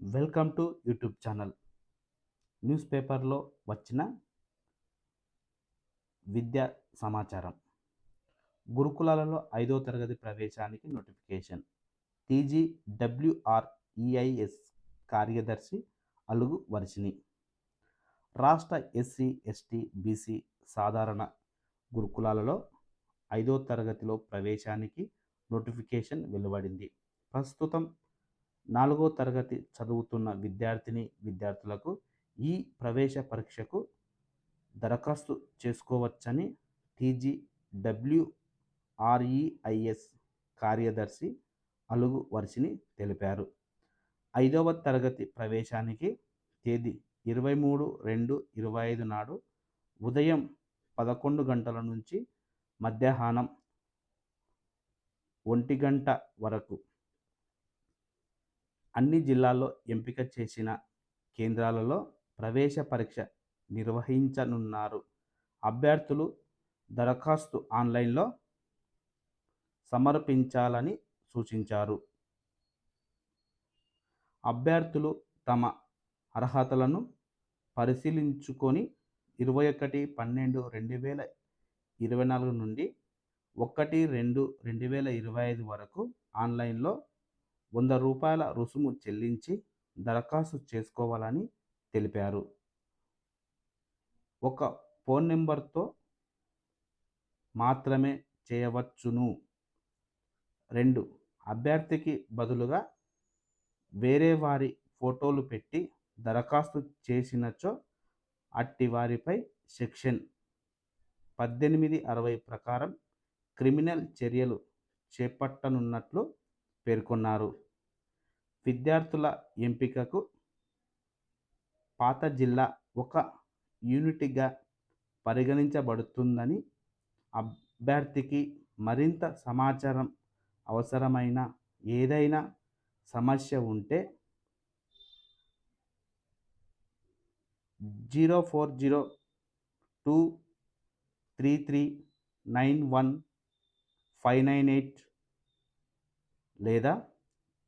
Welcome to YouTube channel. News పేపర్లో వచ్చిన విద్యా సమాచారం. గురుకులాలలో ఐదో తరగతి ప్రవేశానికి నోటిఫికేషన్. టీజీ డబ్ల్యూఆర్ ఈఐఎస్ కార్యదర్శి అలుగు వర్షిని రాష్ట్ర ఎస్సీ ఎస్టీ బీసీ సాధారణ గురుకులాలలో ఐదో తరగతిలో ప్రవేశానికి నోటిఫికేషన్ వెలువడింది. ప్రస్తుతం నాలుగో తరగతి చదువుతున్న విద్యార్థిని విద్యార్థులకు ఈ ప్రవేశ పరీక్షకు దరఖాస్తు చేసుకోవచ్చని టీజీ డబ్ల్యూఆర్ఈఐఎస్ కార్యదర్శి అలుగు వర్షిని తెలిపారు. ఐదవ తరగతి ప్రవేశానికి తేదీ ఇరవై మూడు రెండు ఇరవై ఐదు నాడు ఉదయం పదకొండు గంటల నుంచి మధ్యాహ్నం ఒంటి గంట వరకు అన్ని జిల్లాల్లో ఎంపిక చేసిన కేంద్రాలలో ప్రవేశ పరీక్ష నిర్వహించనున్నారు. అభ్యర్థులు దరఖాస్తు ఆన్లైన్లో సమర్పించాలని సూచించారు. అభ్యర్థులు తమ అర్హతలను పరిశీలించుకొని ఇరవై ఒకటి పన్నెండు రెండు వేల ఇరవై నాలుగు నుండి ఒకటి రెండు రెండు వేల ఇరవై ఐదు వరకు ఆన్లైన్లో వంద రూపాయల రుసుము చెల్లించి దరఖాస్తు చేసుకోవాలని తెలిపారు. ఒక ఫోన్ నెంబర్తో మాత్రమే చేయవచ్చును. రెండు అభ్యర్థికి బదులుగా వేరే వారి ఫోటోలు పెట్టి దరఖాస్తు చేసినచో అట్టి వారిపై సెక్షన్ పద్దెనిమిది అరవై ప్రకారం క్రిమినల్ చర్యలు చేపట్టనున్నట్లు పేర్కొన్నారు. విద్యార్థుల ఎంపికకు పాత జిల్లా ఒక యూనిట్గా పరిగణించబడుతుందని అభ్యర్థికి మరింత సమాచారం అవసరమైన ఏదైనా సమస్య ఉంటే zero four zero two three three nine one five nine eight లేదా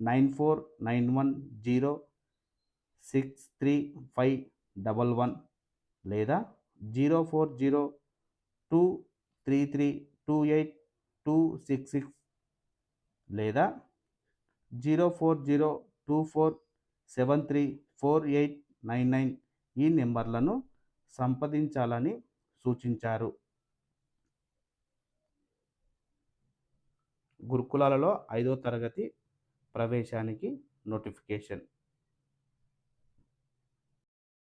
nine four nine one zero six three five double one లేదా zero four zero two three three two eight two six six లేదా zero four zero two four seven three four eight nine nine ఈ నెంబర్లను సంప్రదించాలని సూచించారు. గురుకులాలలో ఐదో తరగతి ప్రవేశానికి notification.